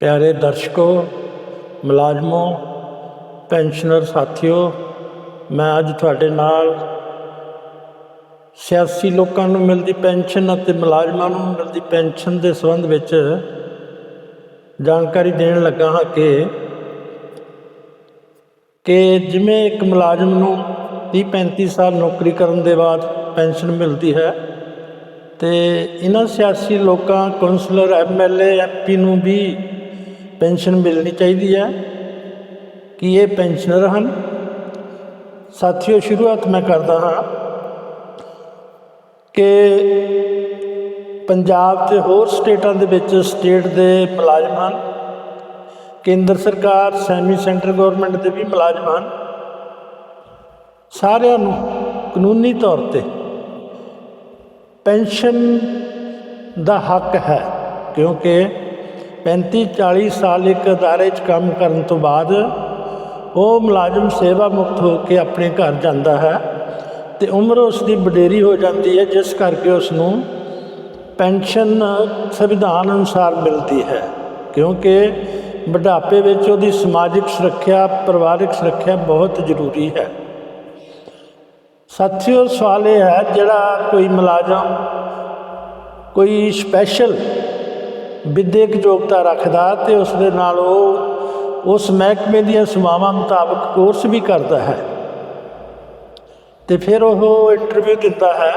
ਪਿਆਰੇ ਦਰਸ਼ਕੋ, ਮੁਲਾਜ਼ਮੋ, ਪੈਨਸ਼ਨਰ ਸਾਥੀਓ, ਮੈਂ ਅੱਜ ਤੁਹਾਡੇ ਨਾਲ ਸਿਆਸੀ ਲੋਕਾਂ ਨੂੰ ਮਿਲਦੀ ਪੈਨਸ਼ਨ ਅਤੇ ਮੁਲਾਜ਼ਮਾਂ ਨੂੰ ਮਿਲਦੀ ਪੈਨਸ਼ਨ ਦੇ ਸੰਬੰਧ ਵਿੱਚ ਜਾਣਕਾਰੀ ਦੇਣ ਲੱਗਾ ਹਾਂ ਕਿ ਕਿ ਜਿਵੇਂ ਇੱਕ ਮੁਲਾਜ਼ਮ ਨੂੰ 30 35 ਸਾਲ ਨੌਕਰੀ ਕਰਨ ਦੇ ਬਾਅਦ ਪੈਨਸ਼ਨ ਮਿਲਦੀ ਹੈ ਤੇ ਇਹਨਾਂ ਸਿਆਸੀ ਲੋਕਾਂ, ਕੌਂਸਲਰ ਐਮਐਲਏ ਐਮਪੀ ਨੂੰ ਵੀ ਪੈਨਸ਼ਨ ਮਿਲਣੀ ਚਾਹੀਦੀ ਹੈ। ਕਿ ਇਹ ਪੈਨਸ਼ਨਰ ਹਨ? ਸਾਥੀਓ, ਸ਼ੁਰੂਆਤ ਮੈਂ ਕਰਦਾ ਹਾਂ ਕਿ ਪੰਜਾਬ ਤੇ ਹੋਰ ਸਟੇਟਾਂ ਦੇ ਵਿੱਚ ਸਟੇਟ ਦੇ ਮੁਲਾਜ਼ਮ ਹਨ। ਕੇਂਦਰ ਸਰਕਾਰ, ਸੈਮੀ ਸੈਂਟਰ ਗਵਰਨਮੈਂਟ ਦੇ ਵੀ ਮੁਲਾਜ਼ਮ ਹਨ। ਸਾਰਿਆਂ ਨੂੰ ਕਾਨੂੰਨੀ ਤੌਰ ਤੇ ਪੈਨਸ਼ਨ ਦਾ ਹੱਕ ਹੈ, ਕਿਉਂਕਿ 35 40 ਸਾਲ ਇੱਕ ਅਦਾਰੇ 'ਚ ਕੰਮ ਕਰਨ ਤੋਂ ਬਾਅਦ ਉਹ ਮੁਲਾਜ਼ਮ ਸੇਵਾ ਮੁਕਤ ਹੋ ਕੇ ਆਪਣੇ ਘਰ ਜਾਂਦਾ ਹੈ ਤੇ ਉਮਰ ਉਸ ਦੀ ਵਡੇਰੀ ਹੋ ਜਾਂਦੀ ਹੈ, ਜਿਸ ਕਰਕੇ ਉਸ ਨੂੰ ਪੈਨਸ਼ਨ ਸੰਵਿਧਾਨ ਅਨੁਸਾਰ ਮਿਲਦੀ ਹੈ। ਕਿਉਂਕਿ ਬੁਢਾਪੇ ਵਿੱਚ ਉਹਦੀ ਸਮਾਜਿਕ ਸੁਰੱਖਿਆ, ਪਰਿਵਾਰਿਕ ਸੁਰੱਖਿਆ ਬਹੁਤ ਜ਼ਰੂਰੀ ਹੈ। ਸਾਥੀਓ, ਸਵਾਲ ਇਹ ਹੈ, ਜਿਹੜਾ ਕੋਈ ਮੁਲਾਜ਼ਮ, ਕੋਈ ਸਪੈਸ਼ਲ ਵਿਦਿਅਕ ਯੋਗਤਾ ਰੱਖਦਾ ਤੇ ਉਸ ਦੇ ਨਾਲ ਉਹ ਉਸ ਮਹਿਕਮੇ ਦੀਆਂ ਸੇਵਾਵਾਂ ਮੁਤਾਬਕ ਕੋਰਸ ਵੀ ਕਰਦਾ ਹੈ। ਤੇ ਫਿਰ ਉਹ ਇੰਟਰਵਿਊ ਦਿੰਦਾ ਹੈ।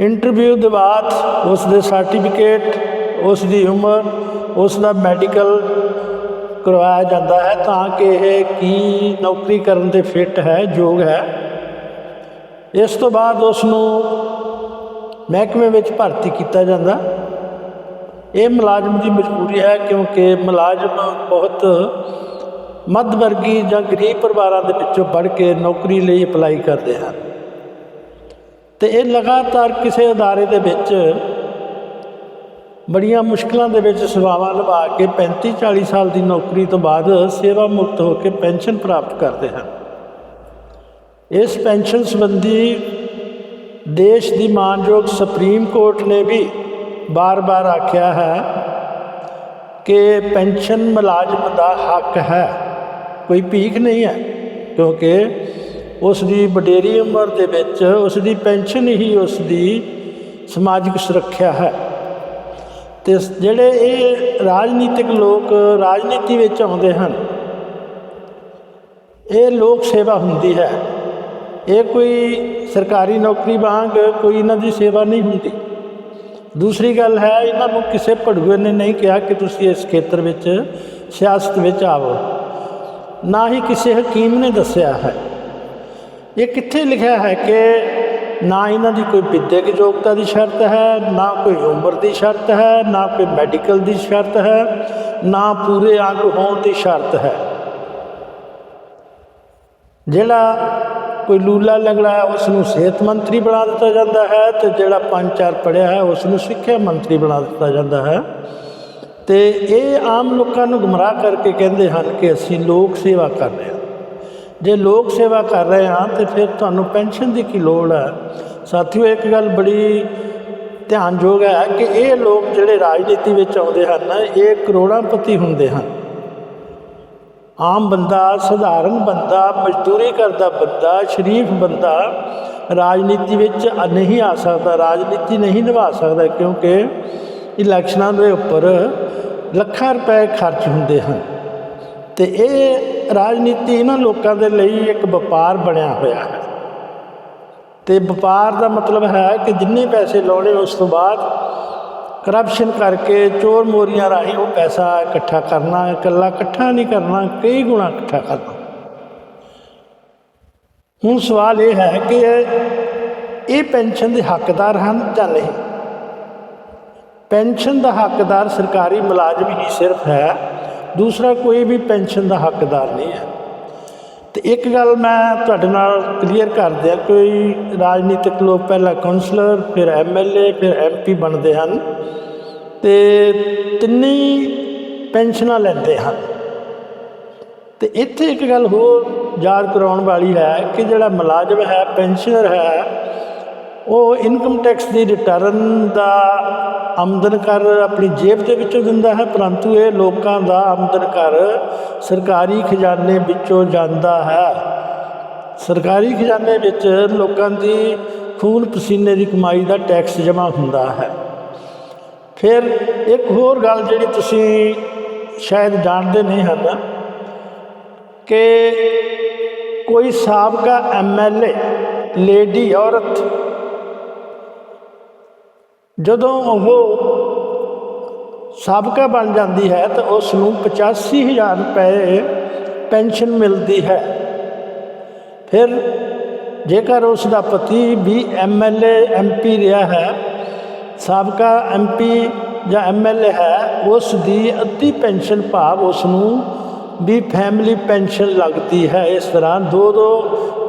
ਇੰਟਰਵਿਊ ਦੇ ਬਾਅਦ ਉਸ ਦੇ ਸਰਟੀਫਿਕੇਟ ਉਸ ਦੀ ਉਮਰ ਉਸ ਦਾ ਮੈਡੀਕਲ ਕਰਵਾਇਆ ਜਾਂਦਾ ਹੈ ਤਾਂ ਕਿ ਇਹ ਕੀ ਨੌਕਰੀ ਕਰਨ ਦੇ ਫਿੱਟ ਹੈ, ਯੋਗ ਹੈ। ਇਸ ਤੋਂ ਬਾਅਦ ਉਸ ਨੂੰ ਮਹਿਕਮੇ ਵਿੱਚ ਭਰਤੀ ਕੀਤਾ ਜਾਂਦਾ। ਇਹ ਮੁਲਾਜ਼ਮ ਦੀ ਮਜਬੂਰੀ ਹੈ ਕਿਉਂਕਿ ਮੁਲਾਜ਼ਮ ਬਹੁਤ ਮੱਧ ਵਰਗੀ ਜਾਂ ਗਰੀਬ ਪਰਿਵਾਰਾਂ ਦੇ ਵਿੱਚੋਂ ਪੜ੍ਹ ਕੇ ਨੌਕਰੀ ਲਈ ਅਪਲਾਈ ਕਰਦੇ ਹਨ। ਤੇ ਇਹ ਲਗਾਤਾਰ ਕਿਸੇ ਅਦਾਰੇ ਦੇ ਵਿੱਚ ਬੜੀਆਂ ਮੁਸ਼ਕਲਾਂ ਦੇ ਵਿੱਚ ਸੇਵਾਵਾਂ ਨਿਭਾ ਕੇ 35 40 ਸਾਲ ਦੀ ਨੌਕਰੀ ਤੋਂ ਬਾਅਦ ਸੇਵਾ ਮੁਕਤ ਹੋ ਕੇ ਪੈਨਸ਼ਨ ਪ੍ਰਾਪਤ ਕਰਦੇ ਹਨ। ਇਸ ਪੈਨਸ਼ਨ ਸੰਬੰਧੀ ਦੇਸ਼ ਦੀ ਮਾਨਯੋਗ ਸੁਪਰੀਮ ਕੋਰਟ ਨੇ ਵੀ ਬਾਰ-ਬਾਰ ਆਖਿਆ ਹੈ ਕਿ ਪੈਨਸ਼ਨ ਮੁਲਾਜ਼ਮ ਦਾ ਹੱਕ ਹੈ। ਕੋਈ ਭੀਖ ਨਹੀਂ ਹੈ, ਕਿਉਂਕਿ ਉਸ ਦੀ ਵਡੇਰੀ ਉਮਰ ਦੇ ਵਿੱਚ ਉਸ ਦੀ ਪੈਨਸ਼ਨ ਹੀ ਉਸ ਦੀ ਸਮਾਜਿਕ ਸੁਰੱਖਿਆ ਹੈ। ਤੇ ਜਿਹੜੇ ਇਹ ਰਾਜਨੀਤਿਕ ਲੋਕ ਰਾਜਨੀਤੀ ਵਿੱਚ ਆਉਂਦੇ ਹਨ, ਇਹ ਲੋਕ ਸੇਵਾ ਹੁੰਦੀ ਹੈ। ਇਹ ਕੋਈ ਸਰਕਾਰੀ ਨੌਕਰੀ ਵਾਂਗ ਕੋਈ ਇਹਨਾਂ ਦੀ ਸੇਵਾ ਨਹੀਂ ਹੁੰਦੀ। ਦੂਸਰੀ ਗੱਲ ਹੈ, ਇਹਨਾਂ ਨੂੰ ਕਿਸੇ ਭੜੂਏ ਨੇ ਨਹੀਂ ਕਿਹਾ ਕਿ ਤੁਸੀਂ ਇਸ ਖੇਤਰ ਵਿੱਚ, ਸਿਆਸਤ ਵਿੱਚ ਆਵੋ। ਨਾ ਹੀ ਕਿਸੇ ਹਕੀਮ ਨੇ ਦੱਸਿਆ ਹੈ। ਇਹ ਕਿੱਥੇ ਲਿਖਿਆ ਹੈ ਕਿ ਨਾ ਇਹਨਾਂ ਦੀ ਕੋਈ ਵਿਦਿਅਕ ਯੋਗਤਾ ਦੀ ਸ਼ਰਤ ਹੈ, ਨਾ ਕੋਈ ਉਮਰ ਦੀ ਸ਼ਰਤ ਹੈ, ਨਾ ਕੋਈ ਮੈਡੀਕਲ ਦੀ ਸ਼ਰਤ ਹੈ, ਨਾ ਪੂਰੇ ਅੰਗ ਹੋਣ ਦੀ ਸ਼ਰਤ ਹੈ। ਜਿਹੜਾ ਕੋਈ ਲੂਲਾ ਲੰਗੜਾ ਹੈ ਉਸ ਨੂੰ ਸਿਹਤ ਮੰਤਰੀ ਬਣਾ ਦਿੱਤਾ ਜਾਂਦਾ ਹੈ ਤੇ ਜਿਹੜਾ ਪੰਜ ਚਾਰ ਪੜਿਆ ਹੈ ਉਸ ਨੂੰ ਸਿੱਖਿਆ ਮੰਤਰੀ ਬਣਾ ਦਿੱਤਾ ਜਾਂਦਾ ਹੈ। ਤੇ ਇਹ ਆਮ ਲੋਕਾਂ ਨੂੰ ਗੁੰਮਰਾਹ ਕਰਕੇ ਕਹਿੰਦੇ ਹਨ ਕਿ ਅਸੀਂ ਲੋਕ ਸੇਵਾ ਕਰ ਰਹੇ ਹਾਂ। ਜੇ ਲੋਕ ਸੇਵਾ ਕਰ ਰਹੇ ਹਾਂ ਤੇ ਫਿਰ ਤੁਹਾਨੂੰ ਪੈਨਸ਼ਨ ਦੀ ਕੀ ਲੋੜ ਹੈ? ਸਾਥੀਓ, ਇੱਕ ਗੱਲ ਬੜੀ ਧਿਆਨਯੋਗ ਹੈ ਕਿ ਇਹ ਲੋਕ ਜਿਹੜੇ ਰਾਜਨੀਤੀ ਵਿੱਚ ਆਉਂਦੇ ਹਨ, ਇਹ ਕਰੋੜਾਂਪਤੀ ਹੁੰਦੇ ਹਨ। ਆਮ ਬੰਦਾ, ਸਧਾਰਨ ਬੰਦਾ, ਮਜ਼ਦੂਰੀ ਕਰਦਾ ਬੰਦਾ, ਸ਼ਰੀਫ ਬੰਦਾ ਰਾਜਨੀਤੀ ਵਿੱਚ ਨਹੀਂ ਆ ਸਕਦਾ, ਰਾਜਨੀਤੀ ਨਹੀਂ ਨਿਭਾ ਸਕਦਾ ਕਿਉਂਕਿ ਇਲੈਕਸ਼ਨਾਂ ਦੇ ਉੱਪਰ ਲੱਖਾਂ ਰੁਪਏ ਖਰਚ ਹੁੰਦੇ ਹਨ। ਤੇ ਇਹ ਰਾਜਨੀਤੀ ਇਹਨਾਂ ਲੋਕਾਂ ਦੇ ਲਈ ਇੱਕ ਵਪਾਰ ਬਣਿਆ ਹੋਇਆ ਹੈ। ਤੇ ਵਪਾਰ ਦਾ ਮਤਲਬ ਹੈ ਕਿ ਜਿੰਨੇ ਪੈਸੇ ਲਾਉਣੇ ਉਸ ਤੋਂ ਬਾਅਦ ਕਰਪਸ਼ਨ ਕਰਕੇ ਚੋਰ ਮੋਰੀਆਂ ਰਾਹੀਂ ਉਹ ਪੈਸਾ ਇਕੱਠਾ ਕਰਨਾ, ਇਕੱਲਾ ਇਕੱਠਾ ਨਹੀਂ ਕਰਨਾ, ਕਈ ਗੁਣਾ ਇਕੱਠਾ ਕਰਨਾ। ਹੁਣ ਸਵਾਲ ਇਹ ਹੈ ਕਿ ਇਹ ਪੈਨਸ਼ਨ ਦੇ ਹੱਕਦਾਰ ਹਨ ਜਾਂ ਨਹੀਂ? ਪੈਨਸ਼ਨ ਦਾ ਹੱਕਦਾਰ ਸਰਕਾਰੀ ਮੁਲਾਜ਼ਮ ਹੀ ਸਿਰਫ ਹੈ, ਦੂਸਰਾ ਕੋਈ ਵੀ ਪੈਨਸ਼ਨ ਦਾ ਹੱਕਦਾਰ ਨਹੀਂ ਹੈ। ਤੇ ਇੱਕ ਗੱਲ ਮੈਂ ਤੁਹਾਡੇ ਨਾਲ ਕਲੀਅਰ ਕਰ ਦਿਆਂ ਕੋਈ ਰਾਜਨੀਤਿਕ ਲੋਕ ਪਹਿਲਾਂ ਕਾਉਂਸਲਰ ਫਿਰ ਐਮਐਲਏ ਫਿਰ ਐਮਪੀ ਬਣਦੇ ਹਨ ਤੇ ਤਿੰਨੇ ਪੈਨਸ਼ਨਾਂ ਲੈਂਦੇ ਹਨ। ਤੇ ਇੱਥੇ ਇੱਕ ਗੱਲ ਹੋਰ ਯਾਦ ਕਰਾਉਣ ਵਾਲੀ ਹੈ ਕਿ ਜਿਹੜਾ ਮੁਲਾਜ਼ਮ ਹੈ, ਪੈਨਸ਼ਨਰ ਹੈ ਉਹ ਇਨਕਮ ਟੈਕਸ ਦੀ ਰਿਟਰਨ ਦਾ ਆਮਦਨ ਕਰ ਆਪਣੀ ਜੇਬ ਦੇ ਵਿੱਚੋਂ ਦਿੰਦਾ ਹੈ, ਪਰੰਤੂ ਇਹ ਲੋਕਾਂ ਦਾ ਆਮਦਨ ਕਰ ਸਰਕਾਰੀ ਖਜ਼ਾਨੇ ਵਿੱਚੋਂ ਜਾਂਦਾ ਹੈ। ਸਰਕਾਰੀ ਖਜ਼ਾਨੇ ਵਿੱਚ ਲੋਕਾਂ ਦੀ ਖੂਨ ਪਸੀਨੇ ਦੀ ਕਮਾਈ ਦਾ ਟੈਕਸ ਜਮ੍ਹਾਂ ਹੁੰਦਾ ਹੈ। ਫਿਰ ਇੱਕ ਹੋਰ ਗੱਲ ਜਿਹੜੀ ਤੁਸੀਂ ਸ਼ਾਇਦ ਜਾਣਦੇ ਨਹੀਂ ਹਨ, ਕਿ ਕੋਈ ਸਾਬਕਾ ਐਮਐਲਏ ਲੇਡੀ ਔਰਤ ਜਦੋਂ ਉਹ ਸਾਬਕਾ ਬਣ ਜਾਂਦੀ ਹੈ ਤਾਂ ਉਸ ਨੂੰ 85000 ਰੁਪਏ ਪੈਨਸ਼ਨ ਮਿਲਦੀ ਹੈ। ਫਿਰ ਜੇਕਰ ਉਸ ਦਾ ਪਤੀ ਵੀ ਐਮਐਲਏ ਐਮਪੀ ਰਿਹਾ ਹੈ, ਸਾਬਕਾ ਐਮਪੀ ਜਾਂ ਐਮਐਲਏ ਹੈ, ਉਸ ਦੀ ਅੱਧੀ ਪੈਨਸ਼ਨ ਭਾਵ ਉਸ ਨੂੰ ਵੀ ਫੈਮਿਲੀ ਪੈਨਸ਼ਨ ਲੱਗਦੀ ਹੈ। ਇਸ ਤਰ੍ਹਾਂ ਦੋ ਦੋ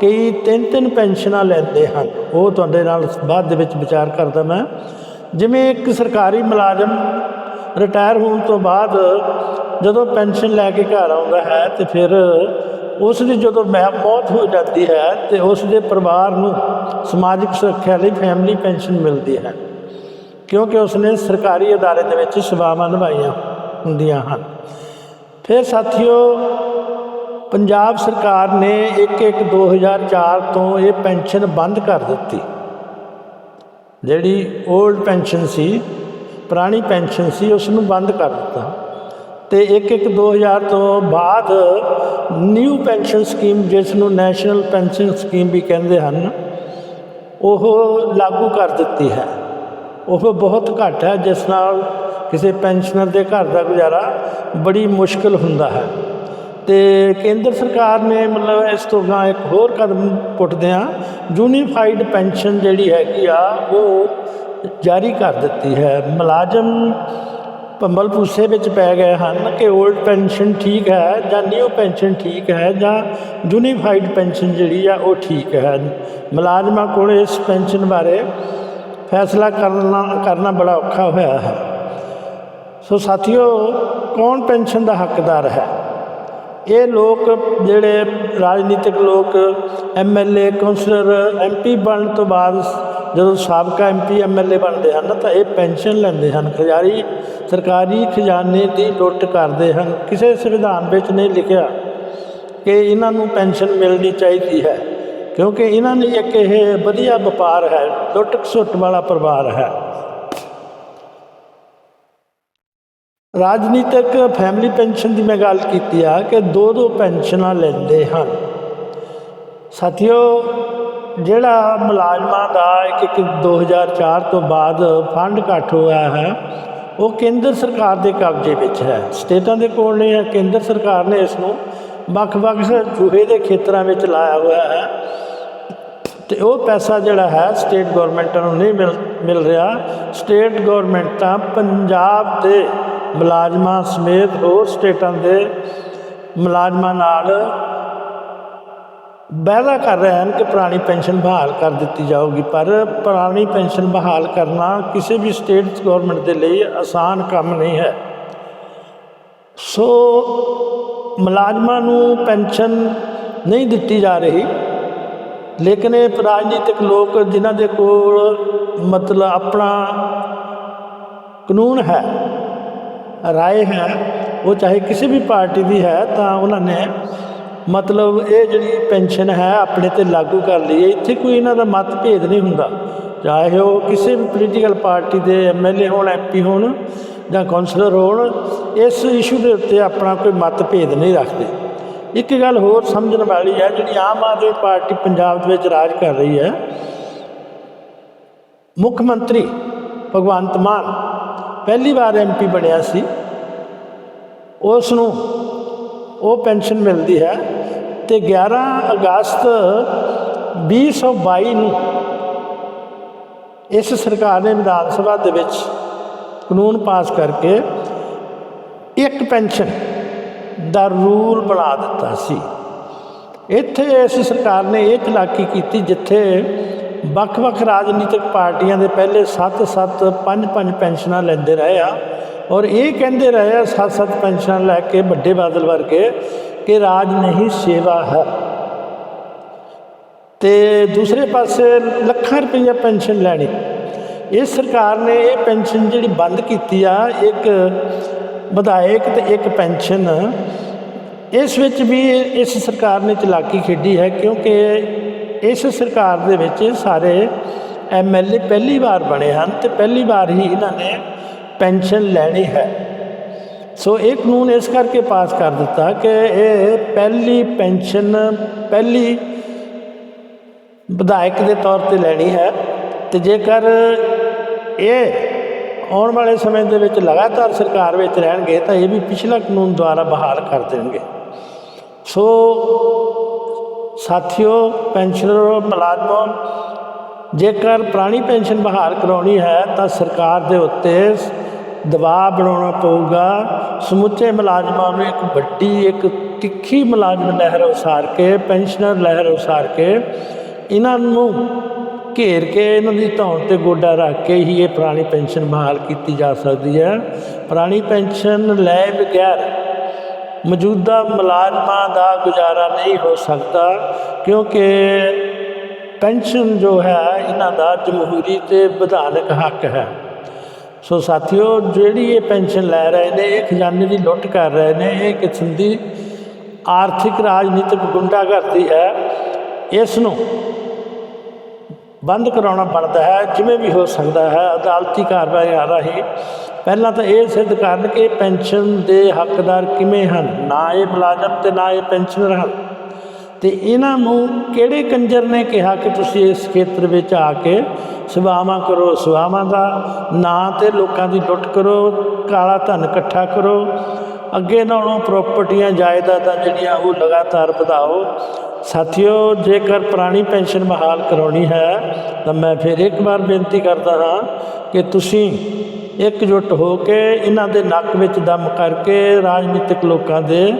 ਕਈ ਤਿੰਨ ਤਿੰਨ ਪੈਨਸ਼ਨਾਂ ਲੈਂਦੇ ਹਨ। ਉਹ ਤੁਹਾਡੇ ਨਾਲ ਬਾਅਦ ਦੇ ਵਿੱਚ ਵਿਚਾਰ ਕਰਦਾ ਮੈਂ। ਜਿਵੇਂ ਇੱਕ ਸਰਕਾਰੀ ਮੁਲਾਜ਼ਮ ਰਿਟਾਇਰ ਹੋਣ ਤੋਂ ਬਾਅਦ ਜਦੋਂ ਪੈਨਸ਼ਨ ਲੈ ਕੇ ਘਰ ਆਉਂਦਾ ਹੈ ਤੇ ਫਿਰ ਉਸ ਦੀ ਜਦੋਂ ਮਹਿ, ਮੌਤ ਹੋ ਜਾਂਦੀ ਹੈ ਤੇ ਉਸ ਦੇ ਪਰਿਵਾਰ ਨੂੰ ਸਮਾਜਿਕ ਸੁਰੱਖਿਆ ਲਈ ਫੈਮਿਲੀ ਪੈਨਸ਼ਨ ਮਿਲਦੀ ਹੈ। ਕਿਉਂਕਿ ਉਸਨੇ ਸਰਕਾਰੀ ਅਦਾਰੇ ਦੇ ਵਿੱਚ ਸੇਵਾਵਾਂ ਨਿਭਾਈਆਂ ਹੁੰਦੀਆਂ ਹਨ। ਫਿਰ ਸਾਥੀਓ, ਪੰਜਾਬ ਸਰਕਾਰ ਨੇ 1 1 2004 ਤੋਂ ਇਹ ਪੈਨਸ਼ਨ ਬੰਦ ਕਰ ਦਿੱਤੀ। ਜਿਹੜੀ 올ਡ ਪੈਨਸ਼ਨ ਸੀ, ਪੁਰਾਣੀ ਪੈਨਸ਼ਨ ਸੀ ਉਸ ਨੂੰ ਬੰਦ ਕਰ ਦਿੱਤਾ। ਤੇ 1 1 2000 ਤੋਂ ਬਾਅਦ ਨਿਊ ਪੈਨਸ਼ਨ ਸਕੀਮ ਜਿਸ ਨੂੰ ਨੈਸ਼ਨਲ ਪੈਨਸ਼ਨ ਸਕੀਮ ਵੀ ਕਹਿੰਦੇ ਹਨ, ਉਹ ਲਾਗੂ ਕਰ ਦਿੱਤੀ ਹੈ। ਉਹ ਬਹੁਤ ਘੱਟ ਹੈ, ਜਿਸ ਨਾਲ ਕਿਸੇ ਪੈਨਸ਼ਨਰ ਦੇ ਘਰ ਦਾ ਗੁਜ਼ਾਰਾ ਬੜੀ ਮੁਸ਼ਕਲ ਹੁੰਦਾ ਹੈ। ਤੇ ਕੇਂਦਰ ਸਰਕਾਰ ਨੇ ਮਤਲਬ ਇਸ ਤੋਂ ਗਾਂ ਇੱਕ ਹੋਰ ਕਦਮ ਪੁੱਟਦੇ ਆ। ਯੂਨੀਫਾਈਡ ਪੈਨਸ਼ਨ ਜਿਹੜੀ ਹੈਗੀ ਆ, ਉਹ ਜਾਰੀ ਕਰ ਦਿੱਤੀ ਹੈ। ਮੁਲਾਜ਼ਮ ਪੰਬਲ ਭੂਸੇ ਵਿੱਚ ਪੈ ਗਏ ਹਨ ਕਿ 올ਡ ਪੈਨਸ਼ਨ ਠੀਕ ਹੈ ਜਾਂ ਨਿਊ ਪੈਨਸ਼ਨ ਠੀਕ ਹੈ ਜਾਂ ਯੂਨੀਫਾਈਡ ਪੈਨਸ਼ਨ ਜਿਹੜੀ ਆ, ਉਹ ਠੀਕ ਹੈ। ਮੁਲਾਜ਼ਮਾਂ ਕੋਲ ਇਸ ਪੈਨਸ਼ਨ ਬਾਰੇ ਫੈਸਲਾ ਕਰਨਾ ਕਰਨਾ ਬੜਾ ਔਖਾ ਹੋਇਆ ਹੈ। ਸੋ ਸਾਥੀਓ, ਕੌਣ ਪੈਨਸ਼ਨ ਦਾ ਹੱਕਦਾਰ ਹੈ? ਇਹ ਲੋਕ ਜਿਹੜੇ ਰਾਜਨੀਤਿਕ ਲੋਕ ਐਮਐਲਏ ਕਾਉਂਸਲਰ ਐਮਪੀ ਬਣਨ ਤੋਂ ਬਾਅਦ ਜਦੋਂ ਸਾਬਕਾ ਐਮਪੀ ਐਮਐਲਏ ਬਣਦੇ ਹਨ ਤਾਂ ਇਹ ਪੈਨਸ਼ਨ ਲੈਂਦੇ ਹਨ। ਖਜ਼ਾਰੀ ਸਰਕਾਰੀ ਖਜ਼ਾਨੇ ਦੀ ਲੁੱਟ ਕਰਦੇ ਹਨ। ਕਿਸੇ ਸੰਵਿਧਾਨ ਵਿੱਚ ਨਹੀਂ ਲਿਖਿਆ ਕਿ ਇਹਨਾਂ ਨੂੰ ਪੈਨਸ਼ਨ ਮਿਲਣੀ ਚਾਹੀਦੀ ਹੈ, ਕਿਉਂਕਿ ਇਹਨਾਂ ਲਈ ਇੱਕ ਇਹ ਵਧੀਆ ਵਪਾਰ ਹੈ ਲੁੱਟ ਖਸੁੱਟ ਵਾਲਾ ਪਰਿਵਾਰ ਹੈ। ਰਾਜਨੀਤਿਕ ਫੈਮਿਲੀ ਪੈਨਸ਼ਨ ਦੀ ਮੈਂ ਗੱਲ ਕੀਤੀ ਆ ਕਿ ਦੋ ਦੋ ਪੈਨਸ਼ਨਾਂ ਲੈਂਦੇ ਹਨ। ਸਾਥੀਓ, ਜਿਹੜਾ ਮੁਲਾਜ਼ਮਾਂ ਦਾ ਇੱਕ ਇੱਕ 2004 ਤੋਂ ਬਾਅਦ ਫੰਡ ਘੱਟ ਹੋਇਆ ਹੈ, ਉਹ ਕੇਂਦਰ ਸਰਕਾਰ ਦੇ ਕਬਜ਼ੇ ਵਿੱਚ ਹੈ। ਸਟੇਟਾਂ ਦੇ ਕੋਲ ਨਹੀਂ ਹੈ, ਕੇਂਦਰ ਸਰਕਾਰ ਨੇ ਇਸ ਨੂੰ ਵੱਖ-ਵੱਖ ਚੂਹੇ ਦੇ ਖੇਤਰਾਂ ਵਿੱਚ ਲਾਇਆ ਹੋਇਆ ਹੈ। ਤੇ ਉਹ ਪੈਸਾ ਜਿਹੜਾ ਹੈ ਸਟੇਟ ਗਵਰਨਮੈਂਟਾਂ ਨੂੰ ਨਹੀਂ ਮਿਲ ਮਿਲ ਰਿਹਾ। ਸਟੇਟ ਗਵਰਨਮੈਂਟਾਂ ਪੰਜਾਬ ਦੇ ਮੁਲਾਜ਼ਮਾਂ ਸਮੇਤ ਹੋਰ ਸਟੇਟਾਂ ਦੇ ਮੁਲਾਜ਼ਮਾਂ ਨਾਲ ਵਾਅਦਾ ਕਰ ਰਹੇ ਹਨ ਕਿ ਪੁਰਾਣੀ ਪੈਨਸ਼ਨ ਬਹਾਲ ਕਰ ਦਿੱਤੀ ਜਾਊਗੀ, ਪਰ ਪੁਰਾਣੀ ਪੈਨਸ਼ਨ ਬਹਾਲ ਕਰਨਾ ਕਿਸੇ ਵੀ ਸਟੇਟ ਗਵਰਨਮੈਂਟ ਦੇ ਲਈ ਆਸਾਨ ਕੰਮ ਨਹੀਂ ਹੈ। ਸੋ ਮੁਲਾਜ਼ਮਾਂ ਨੂੰ ਪੈਨਸ਼ਨ ਨਹੀਂ ਦਿੱਤੀ ਜਾ ਰਹੀ, ਲੇਕਿਨ ਇਹ ਰਾਜਨੀਤਿਕ ਲੋਕ ਜਿਨ੍ਹਾਂ ਦੇ ਕੋਲ ਮਤਲਬ ਆਪਣਾ ਕਾਨੂੰਨ ਹੈ ਰਾਏ ਹੈ, ਉਹ ਚਾਹੇ ਕਿਸੇ ਵੀ ਪਾਰਟੀ ਦੀ ਹੈ, ਤਾਂ ਉਹਨਾਂ ਨੇ ਮਤਲਬ ਇਹ ਜਿਹੜੀ ਪੈਨਸ਼ਨ ਹੈ, ਆਪਣੇ ਤੇ ਲਾਗੂ ਕਰ ਲਈ ਹੈ। ਇੱਥੇ ਕੋਈ ਇਹਨਾਂ ਦਾ ਮਤਭੇਦ ਨਹੀਂ ਹੁੰਦਾ। ਚਾਹੇ ਉਹ ਕਿਸੇ ਵੀ ਪੋਲੀਟੀਕਲ ਪਾਰਟੀ ਦੇ ਐਮਐਲਏ ਹੋਣ ਐਮਪੀ ਹੋਣ ਜਾਂ ਕਾਉਂਸਲਰ ਹੋਣ, ਇਸ ਇਸ਼ੂ ਦੇ ਉੱਤੇ ਆਪਣਾ ਕੋਈ ਮਤਭੇਦ ਨਹੀਂ ਰੱਖਦੇ। ਇੱਕ ਗੱਲ ਹੋਰ ਸਮਝਣ ਵਾਲੀ ਹੈ, ਜਿਹੜੀ ਆਮ ਆਦਮੀ ਪਾਰਟੀ ਪੰਜਾਬ ਦੇ ਵਿੱਚ ਰਾਜ ਕਰ ਰਹੀ ਹੈ। ਮੁੱਖ ਮੰਤਰੀ ਭਗਵੰਤ ਮਾਨ ਪਹਿਲੀ ਵਾਰ ਐਮਪੀ ਬਣਿਆ ਸੀ। ਉਸ ਨੂੰ ਉਹ ਪੈਨਸ਼ਨ ਮਿਲਦੀ ਹੈ ਤੇ 11 ਅਗਸਤ 2022 ਨੂੰ ਇਸ ਸਰਕਾਰ ਨੇ ਵਿਧਾਨ ਸਭਾ ਦੇ ਵਿੱਚ ਕਾਨੂੰਨ ਪਾਸ ਕਰਕੇ ਇੱਕ ਪੈਨਸ਼ਨ ਦਾ ਰੂਲ ਬਣਾ ਦਿੱਤਾ ਸੀ। ਇੱਥੇ ਇਸ ਸਰਕਾਰ ਨੇ ਇਹ ਚਲਾਕੀ ਕੀਤੀ ਜਿੱਥੇ ਵੱਖ-ਵੱਖ ਰਾਜਨੀਤਿਕ ਪਾਰਟੀਆਂ ਦੇ ਪਹਿਲੇ 7-7 5-5 ਪੈਨਸ਼ਨਾਂ ਲੈਂਦੇ ਰਹੇ ਆ। ਔਰ ਇਹ ਕਹਿੰਦੇ ਰਹੇ ਆ 7-7 ਪੈਨਸ਼ਨਾਂ ਲੈ ਕੇ ਵੱਡੇ ਬਾਦਲ ਵਰਗੇ ਕਿ ਰਾਜ ਨਹੀਂ ਸੇਵਾ ਹੈ। ਤੇ ਦੂਸਰੇ ਪਾਸੇ ਲੱਖਾਂ ਰੁਪਈਆ ਪੈਨਸ਼ਨ ਲੈਣੀ। ਇਹ ਸਰਕਾਰ ਨੇ ਇਹ ਪੈਨਸ਼ਨ ਜਿਹੜੀ ਬੰਦ ਕੀਤੀ ਆ, ਇੱਕ ਵਿਧਾਇਕ ਤੇ ਇੱਕ ਪੈਨਸ਼ਨ। ਇਸ ਵਿੱਚ ਵੀ ਇਸ ਸਰਕਾਰ ਨੇ ਚਲਾਕੀ ਖੇਡੀ ਹੈ ਕਿਉਂਕਿ ਇਸ ਸਰਕਾਰ ਦੇ ਵਿੱਚ ਸਾਰੇ ਐਮਐਲਏ ਪਹਿਲੀ ਵਾਰ ਬਣੇ ਹਨ ਤੇ ਪਹਿਲੀ ਵਾਰ ਹੀ ਇਹਨਾਂ ਨੇ ਪੈਨਸ਼ਨ ਲੈਣੀ ਹੈ। ਸੋ ਇਹ ਕਾਨੂੰਨ ਇਸ ਕਰਕੇ ਪਾਸ ਕਰ ਦਿੱਤਾ ਕਿ ਇਹ ਪਹਿਲੀ ਪੈਨਸ਼ਨ, ਪਹਿਲੀ ਵਿਧਾਇਕ ਦੇ ਤੌਰ ਤੇ ਲੈਣੀ ਹੈ ਤੇ ਜੇਕਰ ਇਹ ਆਉਣ ਵਾਲੇ ਸਮੇਂ ਦੇ ਵਿੱਚ ਲਗਾਤਾਰ ਸਰਕਾਰ ਵਿੱਚ ਰਹਿਣਗੇ ਤਾਂ ਇਹ ਵੀ ਪਿਛਲਾ ਕਾਨੂੰਨ ਦੁਆਰਾ ਬਹਾਲ ਕਰ ਦੇਣਗੇ। ਸੋ ਸਾਥੀਓ, ਪੈਨਸ਼ਨਰੋ, ਮੁਲਾਜ਼ਮੋ, ਜੇਕਰ ਪੁਰਾਣੀ ਪੈਨਸ਼ਨ ਬਹਾਲ ਕਰਾਉਣੀ ਹੈ, ਤਾਂ ਸਰਕਾਰ ਦੇ ਉੱਤੇ ਦਬਾਅ ਬਣਾਉਣਾ ਪਊਗਾ। ਸਮੁੱਚੇ ਮੁਲਾਜ਼ਮਾਂ ਨੂੰ ਇੱਕ ਵੱਡੀ, ਇੱਕ ਤਿੱਖੀ ਮੁਲਾਜ਼ਮ ਲਹਿਰ ਉਸਾਰ ਕੇ, ਪੈਨਸ਼ਨਰ ਲਹਿਰ ਉਸਾਰ ਕੇ, ਇਹਨਾਂ ਨੂੰ ਘੇਰ ਕੇ, ਇਹਨਾਂ ਦੀ ਧੌਣ ਤੇ ਗੋਡਾ ਰੱਖ ਕੇ ਹੀ ਇਹ ਪੁਰਾਣੀ ਪੈਨਸ਼ਨ ਬਹਾਲ ਕੀਤੀ ਜਾ ਸਕਦੀ ਹੈ। ਪੁਰਾਣੀ ਪੈਨਸ਼ਨ ਲੈ ਬਗੈਰ ਮੌਜੂਦਾ ਮੁਲਾਜ਼ਮਾਂ ਦਾ ਗੁਜ਼ਾਰਾ ਨਹੀਂ ਹੋ ਸਕਦਾ ਕਿਉਂਕਿ ਪੈਨਸ਼ਨ ਜੋ ਹੈ, ਇਹਨਾਂ ਦਾ ਜਮਹੂਰੀ ਤੇ ਵਿਧਾਨਕ ਹੱਕ ਹੈ। ਸੋ ਸਾਥੀਓ, ਜਿਹੜੀ ਇਹ ਪੈਨਸ਼ਨ ਲੈ ਰਹੇ ਨੇ, ਇਹ ਖਜ਼ਾਨੇ ਦੀ ਲੁੱਟ ਕਰ ਰਹੇ ਨੇ, ਇਹ ਕਿਸਮ ਦੀ ਆਰਥਿਕ ਰਾਜਨੀਤਿਕ ਗੁੰਡਾਗਰਦੀ ਹੈ। ਇਸ ਨੂੰ ਬੰਦ ਕਰਾਉਣਾ ਬਣਦਾ ਹੈ, ਜਿਵੇਂ ਵੀ ਹੋ ਸਕਦਾ ਹੈ, ਅਦਾਲਤੀ ਕਾਰਵਾਈ ਆ ਰਹੀ। ਪਹਿਲਾਂ ਤਾਂ ਇਹ ਸਿੱਧ ਕਰਨ ਕਿ ਪੈਨਸ਼ਨ ਦੇ ਹੱਕਦਾਰ ਕਿਵੇਂ ਹਨ, ਨਾ ਇਹ ਮੁਲਾਜ਼ਮ ਤੇ ਨਾ ਇਹ ਪੈਨਸ਼ਨਰ ਹਨ। ਤੇ ਇਹਨਾਂ ਨੂੰ ਕਿਹੜੇ ਕੰਜਰ ਨੇ ਕਿਹਾ ਕਿ ਤੁਸੀਂ ਇਸ ਖੇਤਰ ਵਿੱਚ ਆ ਕੇ ਸੇਵਾਵਾਂ ਕਰੋ, ਸੇਵਾਵਾਂ ਦਾ ਨਾਂ ਤੇ ਲੋਕਾਂ ਦੀ ਲੁੱਟ ਕਰੋ, ਕਾਲਾ ਧਨ ਇਕੱਠਾ ਕਰੋ ਅੱਗੇ ਨਾਲੋਂ ਪ੍ਰਾਪਰਟੀਆਂ ਜਾਇਦਾਦਾਂ ਜਿਹੜੀਆਂ ਉਹ ਲਗਾਤਾਰ ਵਧਾਓ। ਸਾਥੀਓ, ਜੇਕਰ ਪੁਰਾਣੀ ਪੈਨਸ਼ਨ ਬਹਾਲ ਕਰਾਉਣੀ ਹੈ, ਤਾਂ ਮੈਂ ਫਿਰ ਇੱਕ ਵਾਰ ਬੇਨਤੀ ਕਰਦਾ ਹਾਂ ਕਿ ਤੁਸੀਂ ਇਕਜੁੱਟ ਹੋ ਕੇ ਇਹਨਾਂ ਦੇ ਨੱਕ ਵਿੱਚ ਦਮ ਕਰਕੇ ਰਾਜਨੀਤਿਕ ਲੋਕਾਂ ਦੇ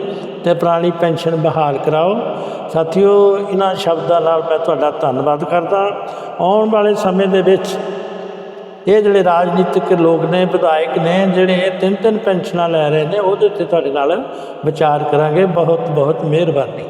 ਤੇ ਪੁਰਾਣੀ ਪੈਨਸ਼ਨ ਬਹਾਲ ਕਰਾਓ। ਸਾਥੀਓ, ਇਹਨਾਂ ਸ਼ਬਦਾਂ ਨਾਲ ਮੈਂ ਤੁਹਾਡਾ ਧੰਨਵਾਦ ਕਰਦਾ। ਆਉਣ ਵਾਲੇ ਸਮੇਂ ਦੇ ਵਿੱਚ ਇਹ ਜਿਹੜੇ ਰਾਜਨੀਤਿਕ ਲੋਕ ਨੇ, ਵਿਧਾਇਕ ਨੇ, ਜਿਹੜੇ ਇਹ ਤਿੰਨ ਤਿੰਨ ਪੈਨਸ਼ਨਾਂ ਲੈ ਰਹੇ ਨੇ, ਉਹਦੇ ਉੱਤੇ ਤੁਹਾਡੇ ਨਾਲ ਵਿਚਾਰ ਕਰਾਂਗੇ। ਬਹੁਤ ਬਹੁਤ ਮਿਹਰਬਾਨੀ।